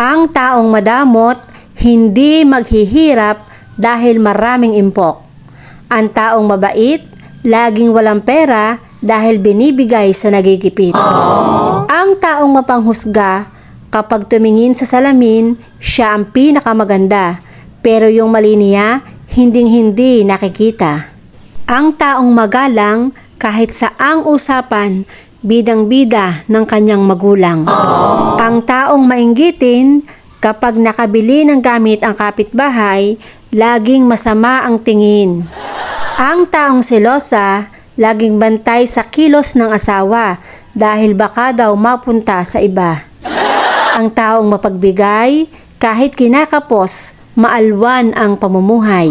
Ang taong madamot, hindi maghihirap dahil maraming impok. Ang taong mabait, laging walang pera dahil binibigay sa nagigipit. Ang taong mapanghusga, kapag tumingin sa salamin, siya ang pinakamaganda. Pero yung mali niya, hinding-hindi nakikita. Ang taong magalang, kahit sa ang usapan, bidang-bida ng kanyang magulang. Ang taong mainggitin, kapag nakabili ng gamit ang kapitbahay, laging masama ang tingin. Ang taong selosa, laging bantay sa kilos ng asawa dahil baka daw mapunta sa iba. Ang taong mapagbigay, kahit kinakapos, maalwan ang pamumuhay.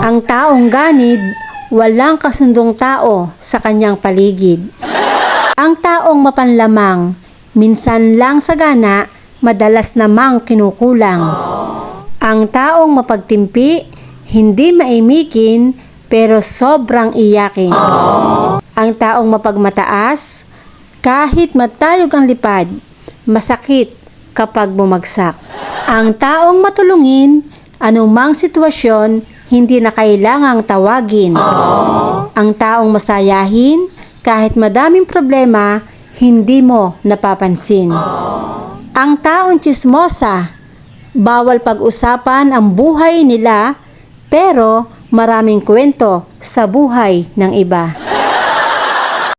Ang taong ganid, walang kasundong tao sa kanyang paligid. Ang taong mapanlamang, minsan lang sagana, madalas namang kinukulang. Ang taong mapagtimpi, hindi maimikin, pero sobrang iyakin. Ang taong mapagmataas, kahit matayog ang lipad, masakit kapag bumagsak. Ang taong matulungin, anumang sitwasyon, hindi na kailangang tawagin. Ang taong masayahin, kahit madaming problema, hindi mo napapansin. Ang taong chismosa, bawal pag-usapan ang buhay nila, pero maraming kwento sa buhay ng iba.